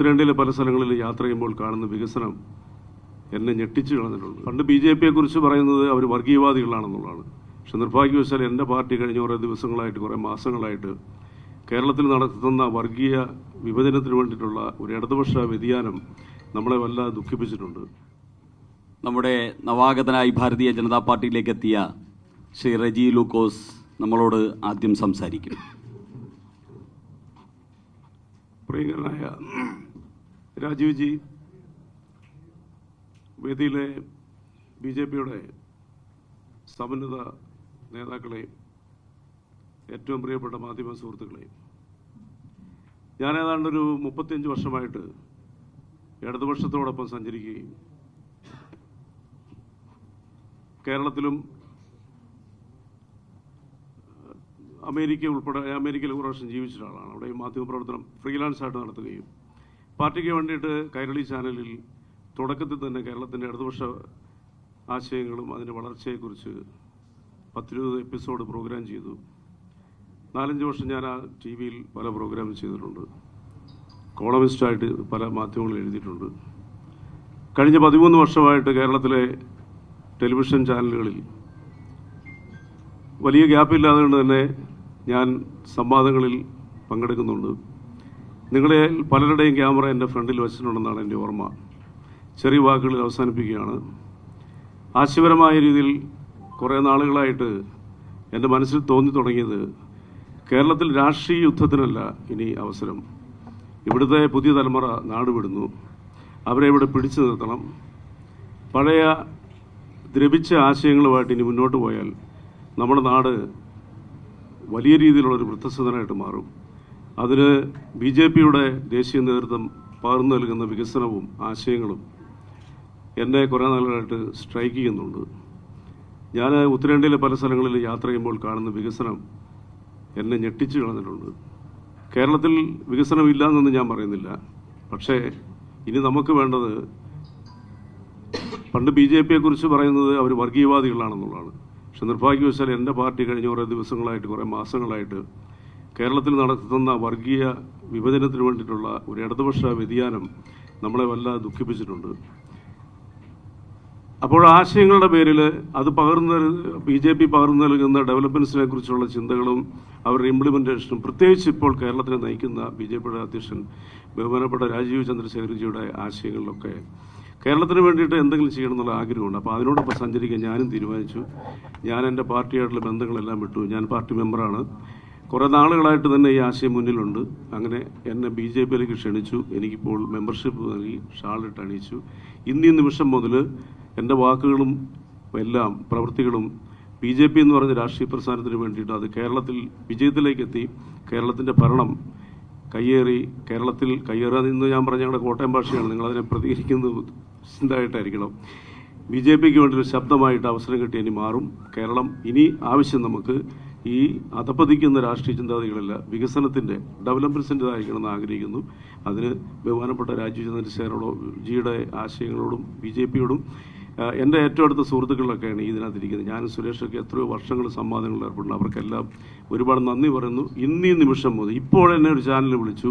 ഉത്തരേന്ത്യയിലെ പല സ്ഥലങ്ങളിൽ യാത്ര ചെയ്യുമ്പോൾ കാണുന്ന വികസനം എന്നെ ഞെട്ടിച്ചു കളഞ്ഞിട്ടുണ്ട്. പണ്ട് ബി ജെ പിയെ കുറിച്ച് പറയുന്നത് അവർ വർഗീയവാദികളാണെന്നുള്ളതാണ്. പക്ഷെ നിർഭാഗ്യവശാൽ എന്റെ പാർട്ടി കഴിഞ്ഞ കുറേ ദിവസങ്ങളായിട്ട് കുറേ മാസങ്ങളായിട്ട് കേരളത്തിൽ നടത്തുന്ന വർഗീയ വിഭജനത്തിന് വേണ്ടിയിട്ടുള്ള ഒരു ഇടതുപക്ഷ വ്യതിയാനം നമ്മളെ വല്ലാതെ ദുഃഖിപ്പിച്ചിട്ടുണ്ട്. നമ്മുടെ നവാഗതനായി ഭാരതീയ ജനതാ പാർട്ടിയിലേക്ക് എത്തിയ ശ്രീ റജി ലൂക്കോസ് നമ്മളോട് ആദ്യം സംസാരിക്കും. പ്രിയങ്കരനായ രാജീവ് ജി വേദിയിലെ ബി ജെ പിയുടെ സമന്നത നേതാക്കളെയും ഏറ്റവും പ്രിയപ്പെട്ട മാധ്യമ സുഹൃത്തുക്കളെയും. ഞാൻ ഏതാണ്ടൊരു മുപ്പത്തിയഞ്ച് വർഷമായിട്ട് ഇടതുപക്ഷത്തോടൊപ്പം സഞ്ചരിക്കുകയും കേരളത്തിലും അമേരിക്ക ഉൾപ്പെടെ അമേരിക്കയിൽ കുറേ വർഷം ജീവിച്ച ഒരാളാണ് അവിടെ മാധ്യമപ്രവർത്തനം ഫ്രീലാൻസായിട്ട് നടത്തുകയും പാർട്ടിക്ക് വേണ്ടിയിട്ട് കൈരളി ചാനലിൽ തുടക്കത്തിൽ തന്നെ കേരളത്തിന്റെ ഇടതുപക്ഷ ആശയങ്ങളും അതിന്റെ വളർച്ചയെക്കുറിച്ച് പത്തിരുപത് എപ്പിസോഡ് പ്രോഗ്രാം ചെയ്തു. നാലഞ്ച് വർഷം ഞാൻ ആ ടി വിയിൽ പല പ്രോഗ്രാം ചെയ്തിട്ടുണ്ട്. കോളമിസ്റ്റായിട്ട് പല മാധ്യമങ്ങളിൽ എഴുതിയിട്ടുണ്ട്. കഴിഞ്ഞ പതിമൂന്ന് വർഷമായിട്ട് കേരളത്തിലെ ടെലിവിഷൻ ചാനലുകളിൽ വലിയ ഗ്യാപ്പില്ലാതെ കൊണ്ട് തന്നെ ഞാൻ സംവാദങ്ങളിൽ പങ്കെടുക്കുന്നുണ്ട്. നിങ്ങളെ പലരുടെയും ക്യാമറ എന്റെ ഫ്രണ്ടിൽ വെച്ചിട്ടുണ്ടെന്നാണ് എന്റെ ഓർമ്മ. ചെറിയ വാക്കുകളിൽ അവസാനിപ്പിക്കുകയാണ്. ആശയപരമായ രീതിയിൽ കുറേ നാളുകളായിട്ട് എന്റെ മനസ്സിൽ തോന്നി തുടങ്ങിയത് കേരളത്തിൽ രാഷ്ട്രീയ യുദ്ധത്തിനല്ല ഇനി അവസരം. ഇവിടുത്തെ പുതിയ തലമുറ നാട് വിടുന്നു. അവരെ ഇവിടെ പിടിച്ചു നിർത്തണം. പഴയ ദ്രവിച്ച ആശയങ്ങളുമായിട്ട് ഇനി മുന്നോട്ട് പോയാൽ നമ്മുടെ നാട് വലിയ രീതിയിലുള്ളൊരു വൃദ്ധസദനായിട്ട് മാറും. അതിന് ബി ജെ പിയുടെ ദേശീയ നേതൃത്വം പകർന്നു നൽകുന്ന വികസനവും ആശയങ്ങളും എന്നെ കുറേ നാളുകളായിട്ട് സ്ട്രൈക്ക് ചെയ്യുന്നുണ്ട്. ഞാൻ ഉത്തരേന്ത്യയിലെ പല സ്ഥലങ്ങളിൽ യാത്ര ചെയ്യുമ്പോൾ കാണുന്ന വികസനം എന്നെ ഞെട്ടിച്ചു കളഞ്ഞിട്ടുണ്ട്. കേരളത്തിൽ വികസനം ഇല്ല എന്നൊന്നും ഞാൻ പറയുന്നില്ല. പക്ഷേ ഇനി നമുക്ക് വേണ്ടത് പണ്ട് ബി ജെ പിയെ കുറിച്ച് പറയുന്നത് അവർ വർഗീയവാദികളാണെന്നുള്ളതാണ്. പക്ഷെ നിർഭാഗ്യവശാൽ എന്റെ പാർട്ടി കഴിഞ്ഞ കുറേ ദിവസങ്ങളായിട്ട് കുറേ മാസങ്ങളായിട്ട് കേരളത്തിൽ നടത്തുന്ന വർഗീയ വിഭജനത്തിന് വേണ്ടിയിട്ടുള്ള ഒരു ഇടതുപക്ഷ വ്യതിയാനം നമ്മളെ വല്ലാതെ ദുഃഖിപ്പിച്ചിട്ടുണ്ട്. അപ്പോൾ ആശയങ്ങളുടെ പേരിൽ അത് പകർന്നു ബി ജെ പി പകർന്നു നൽകുന്ന ഡെവലപ്മെൻസിനെ കുറിച്ചുള്ള ചിന്തകളും അവരുടെ ഇംപ്ലിമെന്റേഷനും പ്രത്യേകിച്ച് ഇപ്പോൾ കേരളത്തിനെ നയിക്കുന്ന ബി ജെ പിയുടെ അധ്യക്ഷൻ ബഹുമാനപ്പെട്ട രാജീവ് ചന്ദ്രശേഖർജിയുടെ ആശയങ്ങളിലൊക്കെ കേരളത്തിന് വേണ്ടിയിട്ട് എന്തെങ്കിലും ചെയ്യണം എന്നുള്ള ആഗ്രഹമുണ്ട്. അപ്പോൾ അതിനോടൊപ്പം സഞ്ചരിക്കാൻ ഞാനും തീരുമാനിച്ചു. ഞാൻ എന്റെ പാർട്ടിയായിട്ടുള്ള ബന്ധങ്ങളെല്ലാം വിട്ടു. ഞാൻ പാർട്ടി മെമ്പറാണ്. കുറേ നാളുകളായിട്ട് തന്നെ ഈ ആശയം മുന്നിലുണ്ട്. അങ്ങനെ എന്നെ ബി ജെ പിയിലേക്ക് ക്ഷണിച്ചു. എനിക്കിപ്പോൾ മെമ്പർഷിപ്പ് നൽകി ഷാളിട്ട് അണിയിച്ചു. ഇന്നീ നിമിഷം മുതൽ എന്റെ വാക്കുകളും എല്ലാം പ്രവൃത്തികളും ബി ജെ പി എന്ന് പറഞ്ഞ രാഷ്ട്രീയ പ്രസ്ഥാനത്തിന് വേണ്ടിയിട്ട് അത് കേരളത്തിൽ വിജയത്തിലേക്ക് എത്തി കേരളത്തിന്റെ ഭരണം കയ്യേറി കേരളത്തിൽ കയ്യേറാതെന്ന് ഞാൻ പറഞ്ഞ ഞങ്ങളുടെ കോട്ടയം ഭാഷയാണ്. നിങ്ങളതിനെ പ്രതികരിക്കുന്നത് ഇതായിട്ടായിരിക്കണം ബി ജെ പിക്ക് വേണ്ടി ഒരു ശബ്ദമായിട്ട് അവസരം കിട്ടി ഇനി മാറും. കേരളം ഇനി ആവശ്യം നമുക്ക് ഈ അധപ്പതിക്കുന്ന രാഷ്ട്രീയ ചിന്താഗതികളല്ല. വികസനത്തിന്റെ ഡെവലപ്മെന്റ്സിന്റെതായിരിക്കണമെന്ന് ആഗ്രഹിക്കുന്നു അതിന് ബഹുമാനപ്പെട്ട രാജീവ് ചന്ദ്രശേഖരോടോ ജിയുടെ ആശയങ്ങളോടും ബി ജെ പിയോടും എന്റെ ഏറ്റവും അടുത്ത സുഹൃത്തുക്കളിലൊക്കെയാണ് ഇതിനകത്തിരിക്കുന്നത്. ഞാനും സുരേഷൊക്കെ എത്രയോ വർഷങ്ങൾ സംവാദങ്ങളിൽ ഏർപ്പെടുന്നു. അവർക്കെല്ലാം ഒരുപാട് നന്ദി പറയുന്നു. ഇന്നീ നിമിഷം മുതൽ ഇപ്പോൾ എന്നെ ഒരു ചാനൽ വിളിച്ചു.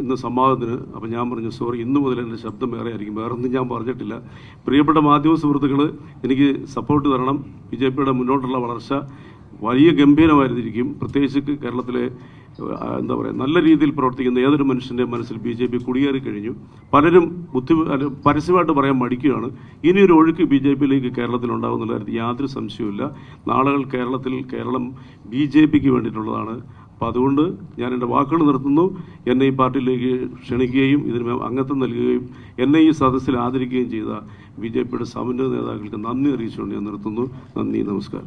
ഇന്ന് സംവാദത്തിന് അപ്പം ഞാൻ പറഞ്ഞു സോറി ഇന്ന് മുതൽ എന്റെ ശബ്ദം വേറെ ആയിരിക്കും. വേറെ ഒന്നും ഞാൻ പറഞ്ഞിട്ടില്ല. പ്രിയപ്പെട്ട മാധ്യമ സുഹൃത്തുക്കൾ എനിക്ക് സപ്പോർട്ട് തരണം. ബി ജെ പിയുടെ മുന്നോട്ടുള്ള വളർച്ച വലിയ ഗംഭീരമായിരുന്നിരിക്കും പ്രത്യേകിച്ച് കേരളത്തിലെ എന്താ പറയുക നല്ല രീതിയിൽ പ്രവർത്തിക്കുന്ന ഏതൊരു മനുഷ്യന്റെ മനസ്സിൽ ബി ജെ പി കുടിയേറി കഴിഞ്ഞു. പലരും ബുദ്ധി പരസ്യമായിട്ട് പറയാൻ മടിക്കുകയാണ്. ഇനിയൊരു ഒഴുക്ക് ബി ജെ പിയിലേക്ക് കേരളത്തിൽ ഉണ്ടാകുന്നുള്ള യാതൊരു സംശയവുമില്ല. നാളുകൾ കേരളത്തിൽ കേരളം ബി ജെ പിക്ക് വേണ്ടിയിട്ടുള്ളതാണ്. അപ്പോൾ അതുകൊണ്ട് ഞാൻ എന്റെ വാക്കുകൾ നിർത്തുന്നു. എന്നെ ഈ പാർട്ടിയിലേക്ക് ക്ഷണിക്കുകയും ഇതിന് അംഗത്വം നൽകുകയും എന്നെ ഈ സദസ്സിൽ ആദരിക്കുകയും ചെയ്ത ബി ജെ പിയുടെ സമന്വയ നേതാക്കൾക്ക് നന്ദി അറിയിച്ചുകൊണ്ട് ഞാൻ നിർത്തുന്നു. നന്ദി നമസ്കാരം.